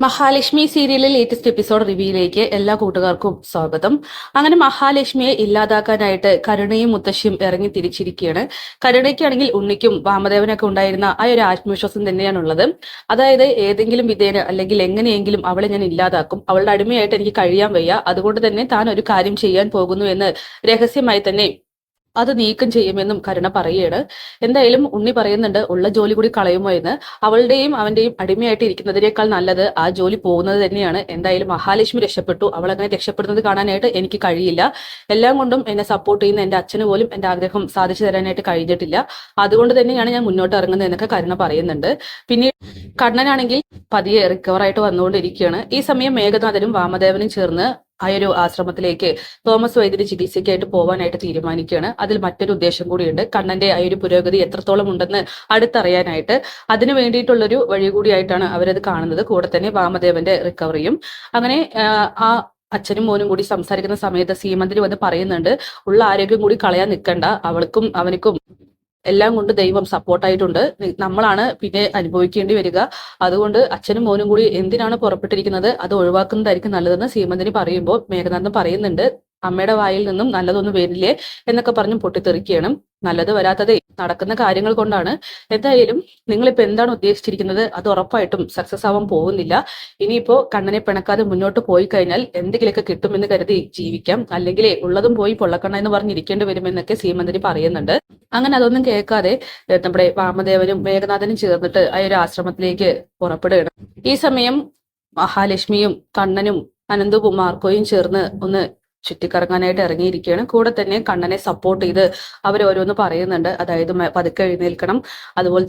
മഹാലക്ഷ്മി സീരിയലിലെ latest episode റിവ്യൂയിലേക്ക് എല്ലാ കൂട്ടുകാർക്കും സ്വാഗതം. അങ്ങനെ മഹാലക്ഷ്മിയെ ഇല്ലാതാക്കാനായിട്ട് കരുണയും മുത്തശ്ശിയും ഇറങ്ങി തിരിച്ചിരിക്കുകയാണ്. കരുണയ്ക്കാണെങ്കിൽ ഉണ്ണിക്കും വാമദേവനൊക്കെ ഉണ്ടായിരുന്ന ആ ഒരു ആത്മവിശ്വാസം തന്നെയാണ് ഉള്ളത് അതായത് ഏതെങ്കിലും വിധേന അല്ലെങ്കിൽ എങ്ങനെയെങ്കിലും അവളെ ഞാൻ ഇല്ലാതാക്കും. അവളുടെ അടിമയായിട്ട് എനിക്ക് കഴിയാൻ വയ്യ. അതുകൊണ്ട് തന്നെ താൻ ഒരു കാര്യം ചെയ്യാൻ പോകുന്നു എന്ന് രഹസ്യമായി തന്നെ അത് നീക്കം ചെയ്യുമെന്നും കരുണ പറയുകയാണ്. എന്തായാലും ഉണ്ണി പറയുന്നുണ്ട് ഉള്ള ജോലി കൂടി കളയുമോ എന്ന്. അവളുടെയും അവന്റെയും അടിമയായിട്ട് ഇരിക്കുന്നതിനേക്കാൾ നല്ലത് ആ ജോലി പോകുന്നത് തന്നെയാണ്. എന്തായാലും മഹാലക്ഷ്മി രക്ഷപ്പെട്ടു. അവൾ അങ്ങനെ രക്ഷപ്പെടുന്നത് കാണാനായിട്ട് എനിക്ക് കഴിയില്ല. എല്ലാം കൊണ്ടും എന്നെ സപ്പോർട്ട് ചെയ്യുന്ന എന്റെ അച്ഛന് പോലും എന്റെ ആഗ്രഹം സാധിച്ചു തരാനായിട്ട് കഴിഞ്ഞിട്ടില്ല. അതുകൊണ്ട് തന്നെയാണ് ഞാൻ മുന്നോട്ട് ഇറങ്ങുന്നത് എന്നൊക്കെ കരുണ പറയുന്നുണ്ട്. പിന്നെ കണ്ണനാണെങ്കിൽ പതിയെ റിക്കവർ ആയിട്ട് വന്നുകൊണ്ടിരിക്കുകയാണ്. ഈ സമയം മേഘനാഥനും വാമദേവനും ചേർന്ന് ആ ഒരു ആശ്രമത്തിലേക്ക് തോമസ് വൈദ്യര് ചികിത്സയ്ക്കായിട്ട് പോകാനായിട്ട് തീരുമാനിക്കുകയാണ്. അതിൽ മറ്റൊരു ഉദ്ദേശം കൂടിയുണ്ട്. കണ്ണന്റെ ആ ഒരു പുരോഗതി എത്രത്തോളം ഉണ്ടെന്ന് അടുത്തറിയാനായിട്ട് അതിനു വേണ്ടിയിട്ടുള്ളൊരു വഴി കൂടിയായിട്ടാണ് അവരത് കാണുന്നത്. കൂടെ തന്നെ വാമദേവന്റെ റിക്കവറിയും. അങ്ങനെ ആ അച്ഛനും മോനും കൂടി സംസാരിക്കുന്ന സമയത്ത് സീമന്തിരി വന്ന് പറയുന്നുണ്ട് ഉള്ള ആരോഗ്യം കൂടി കളയാൻ നിൽക്കണ്ട. അവൾക്കും അവനക്കും എല്ലാം കൊണ്ട് ദൈവം സപ്പോർട്ടായിട്ടുണ്ട് നമ്മളാണ് പിന്നെ അനുഭവിക്കേണ്ടി വരിക. അതുകൊണ്ട് അച്ഛനും മോനും കൂടി എന്തിനാണ് പുറപ്പെട്ടിരിക്കുന്നത്? അത് ഒഴിവാക്കുന്നതായിരിക്കും നല്ലതെന്ന് സീമന്തിനി പറയുമ്പോൾ മേഘനാഥൻ പറയുന്നുണ്ട്. അമ്മയുടെ വായിൽ നിന്നും നല്ലതൊന്നും വരില്ലേ എന്നൊക്കെ പറഞ്ഞ് പൊട്ടിത്തെറിക്കുകയാണ്. നല്ലത് വരാത്തതേ നടക്കുന്ന കാര്യങ്ങൾ കൊണ്ടാണ്. എന്തായാലും നിങ്ങളിപ്പോ എന്താണ് ഉദ്ദേശിച്ചിരിക്കുന്നത്? അത് ഉറപ്പായിട്ടും സക്സസ് ആവാൻ പോകുന്നില്ല. ഇനിയിപ്പോ കണ്ണനെ പിണക്കാതെ മുന്നോട്ട് പോയി കഴിഞ്ഞാൽ എന്തെങ്കിലുമൊക്കെ കിട്ടുമെന്ന് കരുതി ജീവിക്കാം. അല്ലെങ്കിൽ ഉള്ളതും പോയി പൊള്ളക്കണ്ണ എന്ന് പറഞ്ഞിരിക്കേണ്ടി വരുമെന്നൊക്കെ സീമന്തിരി പറയുന്നുണ്ട്. അങ്ങനെ അതൊന്നും കേൾക്കാതെ നമ്മുടെ വാമദേവനും മേഘനാഥനും ചേർന്നിട്ട് ആ ഒരു ആശ്രമത്തിലേക്ക് പുറപ്പെടുകയാണ്. ഈ സമയം മഹാലക്ഷ്മിയും കണ്ണനും അനന്തകുമാർക്കോയും ചേർന്ന് ഒന്ന് ചുറ്റിക്കറങ്ങാനായിട്ട് ഇറങ്ങിയിരിക്കുകയാണ്. കൂടെ തന്നെ കണ്ണനെ സപ്പോർട്ട് ചെയ്ത് അവർ ഓരോന്ന് പറയുന്നുണ്ട്. അതായത് പതുക്കെ എഴുന്നേൽക്കണം. അതുപോലെ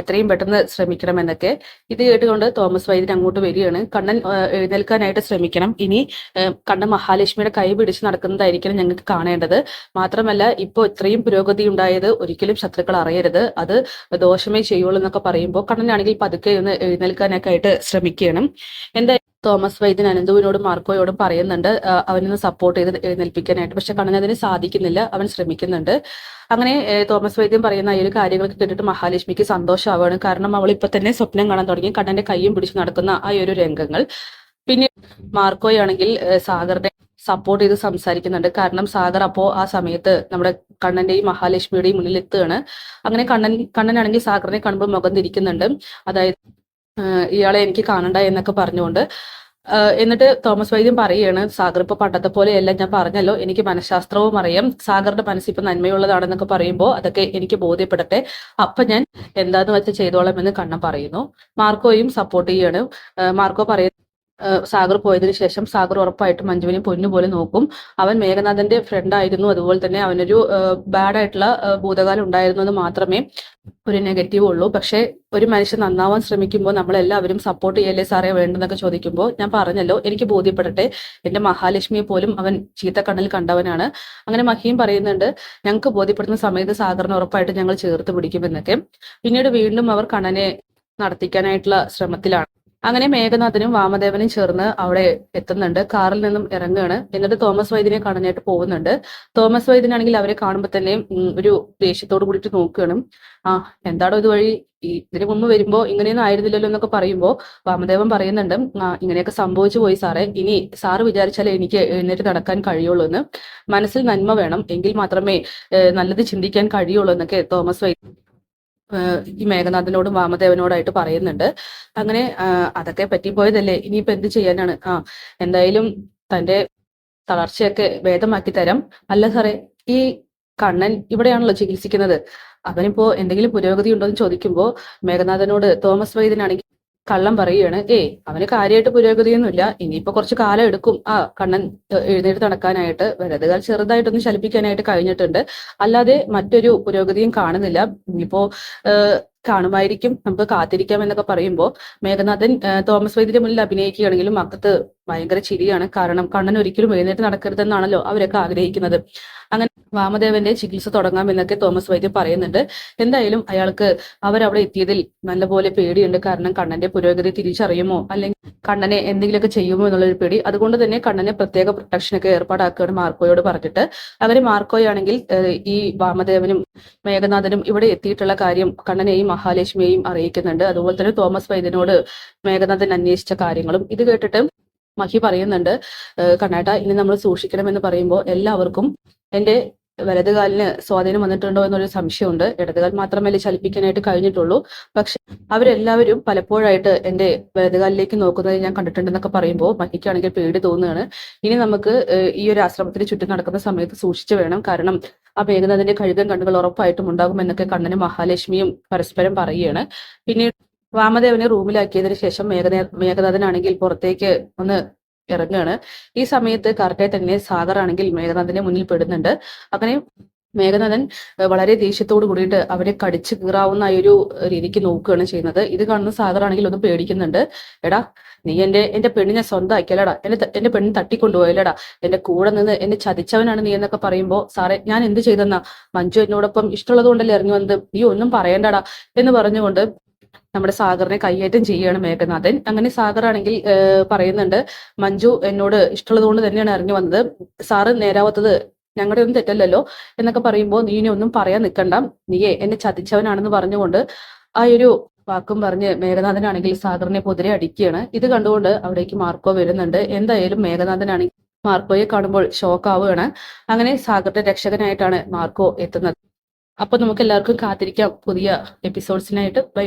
എത്രയും പെട്ടെന്ന് ശ്രമിക്കണം എന്നൊക്കെ. ഇത് കേട്ടുകൊണ്ട് തോമസ് വൈദ്യൻ അങ്ങോട്ട് വരികയാണ്. കണ്ണൻ എഴുന്നേൽക്കാനായിട്ട് ശ്രമിക്കണം. ഇനി കണ്ണൻ മഹാലക്ഷ്മിയുടെ കൈ പിടിച്ച് നടക്കുന്നതായിരിക്കണം ഞങ്ങൾക്ക് കാണേണ്ടത്. മാത്രമല്ല ഇപ്പോൾ ഇത്രയും പുരോഗതി ഉണ്ടായത് ഒരിക്കലും ശത്രുക്കൾ അറിയരുത്. അത് ദോഷമേ ചെയ്യുള്ളൂ എന്നൊക്കെ പറയുമ്പോൾ കണ്ണനാണെങ്കിൽ പതുക്കെ ഒന്ന് എഴുന്നേൽക്കാനൊക്കെ ആയിട്ട് ശ്രമിക്കണം എന്താ തോമസ് വൈദ്യൻ അനന്തുവിനോടും മാർക്കോയോടും പറയുന്നുണ്ട് അവനൊന്ന് സപ്പോർട്ട് ചെയ്ത് എഴുന്നേൽപ്പിക്കാനായിട്ട്. പക്ഷെ കണ്ണനതിന് സാധിക്കുന്നില്ല അവൻ ശ്രമിക്കുന്നുണ്ട്. അങ്ങനെ തോമസ് വൈദ്യൻ പറയുന്ന ഈ ഒരു കാര്യങ്ങളൊക്കെ കേട്ടിട്ട് മഹാലക്ഷ്മിക്ക് സന്തോഷമാവാണ് കാരണം അവൾ ഇപ്പൊ തന്നെ സ്വപ്നം കാണാൻ തുടങ്ങി കണ്ണന്റെ കൈയും പിടിച്ച് നടക്കുന്ന ആ ഒരു രംഗങ്ങൾ. പിന്നെ മാർക്കോയാണെങ്കിൽ സാഗറിനെ സപ്പോർട്ട് ചെയ്ത് സംസാരിക്കുന്നുണ്ട്. കാരണം സാഗർ അപ്പോ ആ സമയത്ത് നമ്മുടെ കണ്ണന്റെയും മഹാലക്ഷ്മിയുടെയും മുന്നിൽ എത്തുകയാണ്. അങ്ങനെ കണ്ണൻ കണ്ണനാണെങ്കിൽ സാഗറിനെ കാണുമ്പോൾ മുഖം തിരിക്കുന്നുണ്ട്. അതായത് ഇയാളെ എനിക്ക് കാണണ്ട എന്നൊക്കെ പറഞ്ഞുകൊണ്ട് എന്നിട്ട് തോമസ് വൈദ്യം പറയുകയാണ് സാഗർ ഇപ്പൊ പണ്ടത്തെ പോലെയല്ല ഞാൻ പറഞ്ഞല്ലോ എനിക്ക് മനഃശാസ്ത്രവും അറിയാം. സാഗറിന്റെ മനസ്സ് ഇപ്പൊ നന്മയുള്ളതാണെന്നൊക്കെ പറയുമ്പോൾ അതൊക്കെ എനിക്ക് ബോധ്യപ്പെടട്ടെ. അപ്പൊ ഞാൻ എന്താന്ന് വെച്ചാൽ ചെയ്തോളാം എന്ന് കണ്ണം പറയുന്നു. മാർക്കോയും സപ്പോർട്ട് ചെയ്യാണ്. മാർക്കോ പറയുന്നു സാഗർ പോയതിനു ശേഷം സാഗർ ഉറപ്പായിട്ട് മഞ്ജുവിനെ പൊന്നുപോലെ നോക്കും. അവൻ മേഘനാഥന്റെ ഫ്രണ്ട് ആയിരുന്നു. അതുപോലെ തന്നെ അവനൊരു ബാഡ് ആയിട്ടുള്ള ഭൂതകാലം ഉണ്ടായിരുന്നു എന്ന് മാത്രമേ ഒരു നെഗറ്റീവ് ഉള്ളൂ. പക്ഷെ ഒരു മനുഷ്യൻ നന്നാവാൻ ശ്രമിക്കുമ്പോൾ നമ്മളെല്ലാവരും സപ്പോർട്ട് ചെയ്യല്ലേ സാറേ വേണ്ടെന്നൊക്കെ ചോദിക്കുമ്പോൾ ഞാൻ പറഞ്ഞല്ലോ എനിക്ക് ബോധ്യപ്പെടട്ടെ. എന്റെ മഹാലക്ഷ്മിയെ പോലും അവൻ ചീത്തക്കണ്ണിൽ കണ്ടവനാണ്. അങ്ങനെ മഹിയും പറയുന്നുണ്ട് ഞങ്ങൾക്ക് ബോധ്യപ്പെടുന്ന സമയത്ത് സാഗറിന് ഉറപ്പായിട്ട് ഞങ്ങൾ ചേർത്ത് പിടിക്കുമെന്നൊക്കെ പിന്നീട് വീണ്ടും അവർ കണ്ണനെ നടത്തിക്കാനായിട്ടുള്ള ശ്രമത്തിലാണ്. അങ്ങനെ മേഘനാഥനും വാമദേവനും ചേർന്ന് അവിടെ എത്തുന്നുണ്ട്. കാറിൽ നിന്നും ഇറങ്ങുകയാണ്. എന്നിട്ട് തോമസ് വൈദ്യനെ കാണാനായിട്ട് പോകുന്നുണ്ട്. തോമസ് വൈദ്യനാണെങ്കിൽ അവരെ കാണുമ്പോൾ തന്നെ ഒരു ദേഷ്യത്തോട് കൂടിയിട്ട് നോക്കുകയാണ്. ആ എന്താണോ ഇതുവഴി ഇതിനു മുമ്പ് വരുമ്പോ ഇങ്ങനെയൊന്നും ആയിരുന്നില്ലല്ലോ എന്നൊക്കെ പറയുമ്പോൾ വാമദേവൻ പറയുന്നുണ്ട്. ഇങ്ങനെയൊക്കെ സംഭവിച്ചു പോയി സാറേ. ഇനി സാറ് വിചാരിച്ചാലേ എനിക്ക് എഴുന്നേറ്റ് നടക്കാൻ കഴിയുള്ളൂ എന്ന്. മനസ്സിൽ നന്മ വേണം. എങ്കിൽ മാത്രമേ നല്ലത് ചിന്തിക്കാൻ കഴിയുള്ളൂ എന്നൊക്കെ തോമസ് വൈദ്യ ഈ മേഘനാഥനോടും വാമദേവനോടായിട്ട് പറയുന്നുണ്ട്. അങ്ങനെ അതൊക്കെ പറ്റിപ്പോയതല്ലേ ഇനിയിപ്പോ എന്ത് ചെയ്യാനാണ്? ആ എന്തായാലും തന്റെ തളർച്ചയൊക്കെ ഭേദമാക്കി തരാം. അല്ല സാറേ ഈ കണ്ണൻ ഇവിടെയാണല്ലോ ചികിത്സിക്കുന്നത്. അവനിപ്പോ എന്തെങ്കിലും പുരോഗതി ഉണ്ടോ എന്ന് ചോദിക്കുമ്പോ മേഘനാഥനോട് തോമസ് വൈദ്യനാണെങ്കിൽ കള്ളം പറയുകയാണ് ഏ അവന് കാര്യമായിട്ട് പുരോഗതിയൊന്നുമില്ല. ഇനിയിപ്പോ കുറച്ച് കാലം എടുക്കും. ആ കണ്ണൻ എഴുന്നേറ്റ് നടക്കാനായിട്ട് വലതുകാൽ ചെറുതായിട്ടൊന്ന് ശലിപ്പിക്കാനായിട്ട് കഴിഞ്ഞിട്ടുണ്ട്. അല്ലാതെ മറ്റൊരു പുരോഗതിയും കാണുന്നില്ല. ഇനിയിപ്പോ കാണുമായിരിക്കും. നമുക്ക് കാത്തിരിക്കാം എന്നൊക്കെ പറയുമ്പോൾ മേഘനാഥൻ തോമസ് വൈദ്യന്റെ മുന്നിൽ അഭിനയിക്കുകയാണെങ്കിലും അകത്ത് ഭയങ്കര ചിരിയാണ്. കാരണം കണ്ണൻ ഒരിക്കലും എഴുന്നേറ്റ് നടക്കരുതെന്നാണല്ലോ അവരൊക്കെ ആഗ്രഹിക്കുന്നത്. അങ്ങനെ വാമദേവന്റെ ചികിത്സ തുടങ്ങാം എന്നൊക്കെ തോമസ് വൈദ്യം പറയുന്നുണ്ട്. എന്തായാലും അയാൾക്ക് അവരവിടെ എത്തിയതിൽ നല്ലപോലെ പേടിയുണ്ട്. കാരണം കണ്ണന്റെ പുരോഗതി തിരിച്ചറിയുമോ? അല്ലെങ്കിൽ കണ്ണനെ എന്തെങ്കിലുമൊക്കെ ചെയ്യുമോ എന്നുള്ളൊരു പേടി. അതുകൊണ്ട് തന്നെ കണ്ണനെ പ്രത്യേക പ്രൊട്ടക്ഷനൊക്കെ ഏർപ്പാടാക്കുകയാണ് മാർക്കോയോട് പറഞ്ഞിട്ട്. അവർ മാർക്കോയാണെങ്കിൽ ഈ വാമദേവനും മേഘനാഥനും ഇവിടെ എത്തിയിട്ടുള്ള കാര്യം കണ്ണനെയും മഹാലക്ഷ്മിയെയും അറിയിക്കുന്നുണ്ട്. അതുപോലെ തന്നെ തോമസ് വൈദ്യനോട് മേഘനാഥൻ അന്വേഷിച്ച കാര്യങ്ങളും ഇത് കേട്ടിട്ട് മഹി പറയുന്നുണ്ട് കണ്ണാട്ട ഇനി നമ്മൾ സൂക്ഷിക്കണമെന്ന് പറയുമ്പോൾ എല്ലാവർക്കും എന്റെ വലതുകാലിന് സ്വാധീനം വന്നിട്ടുണ്ടോ എന്നൊരു സംശയമുണ്ട്. ഇടതുകാൽ മാത്രമല്ലേ ചലിപ്പിക്കാനായിട്ട് കഴിഞ്ഞിട്ടുള്ളൂ. പക്ഷെ അവരെല്ലാവരും പലപ്പോഴായിട്ട് എന്റെ വലതുകാലിലേക്ക് നോക്കുന്നത് ഞാൻ കണ്ടിട്ടുണ്ടെന്നൊക്കെ പറയുമ്പോൾ മഹിക്കാണെങ്കിൽ പേടി തോന്നുകയാണ്. ഇനി നമുക്ക് ഈ ഒരു ആശ്രമത്തിന് ചുറ്റും നടക്കുന്ന സമയത്ത് സൂക്ഷിച്ചു വേണം. കാരണം ആ മേഘനാഥന്റെ കഴുകൻ കണ്ണുകൾ ഉറപ്പായിട്ടും ഉണ്ടാകും എന്നൊക്കെ കണ്ണനും മഹാലക്ഷ്മിയും പരസ്പരം പറയുകയാണ്. പിന്നീട് വാമദേവനെ റൂമിലാക്കിയതിനു ശേഷം മേഘനേ മേഘനാഥനാണെങ്കിൽ പുറത്തേക്ക് ഒന്ന് ഇറങ്ങുകയാണ്. ഈ സമയത്ത് കറക്റ്റായി തന്നെ സാഗർ ആണെങ്കിൽ മേഘനാഥന്റെ മുന്നിൽ പെടുന്നുണ്ട്. അങ്ങനെ മേഘനാഥൻ വളരെ ദേഷ്യത്തോട് കൂടിയിട്ട് അവരെ കടിച്ചു കീറാവുന്ന ഒരു രീതിക്ക് നോക്കുകയാണ് ചെയ്യുന്നത്. ഇത് കാണുന്ന സാഗർ ആണെങ്കിൽ ഒന്ന് പേടിക്കുന്നുണ്ട്. എടാ നീ എന്റെ എന്റെ പെണ്ണിനെ സ്വന്തമാക്കിയല്ലടാ എന്റെ എന്റെ പെണ്ണിനെ തട്ടിക്കൊണ്ടുപോയല്ലടാ എന്റെ കൂടെ നിന്ന് എന്നെ ചതിച്ചവനാണ് നീ എന്നൊക്കെ പറയുമ്പോ സാറേ ഞാൻ എന്ത് ചെയ്തെന്നാ? മഞ്ജു എന്നോടൊപ്പം ഇഷ്ടമുള്ളത് കൊണ്ടല്ലേ ഇറങ്ങി വന്നത്? നീ ഒന്നും പറയണ്ടടാ. എന്ന് പറഞ്ഞുകൊണ്ട് നമ്മുടെ സാഗറിനെ കൈയേറ്റം ചെയ്യുകയാണ് മേഘനാഥൻ. അങ്ങനെ സാഗർ ആണെങ്കിൽ പറയുന്നുണ്ട് മഞ്ജു എന്നോട് ഇഷ്ടമുള്ളത് കൊണ്ട് തന്നെയാണ് ഇറങ്ങി വന്നത്. സാറ് നേരാവാത്തത് ഞങ്ങളുടെ ഒന്നും തെറ്റല്ലല്ലോ എന്നൊക്കെ പറയുമ്പോൾ നീ ഇനി ഒന്നും പറയാൻ നിൽക്കണ്ട നീയെ എന്നെ ചതിച്ചവനാണെന്ന് പറഞ്ഞുകൊണ്ട് ആ ഒരു വാക്കും പറഞ്ഞ് മേഘനാഥനാണെങ്കിൽ സാഗറിനെ പൊതിരെ അടിക്കുകയാണ്. ഇത് കണ്ടുകൊണ്ട് അവിടേക്ക് മാർക്കോ വരുന്നുണ്ട്. എന്തായാലും മേഘനാഥനാണെങ്കിൽ മാർക്കോയെ കാണുമ്പോൾ ഷോക്ക് ആവുകയാണ് അങ്ങനെ സാഗറിന്റെ രക്ഷകനായിട്ടാണ് മാർക്കോ എത്തുന്നത്. അപ്പൊ നമുക്ക് എല്ലാവർക്കും കാത്തിരിക്കാം പുതിയ എപ്പിസോഡ്സിനായിട്ട്. ബൈ.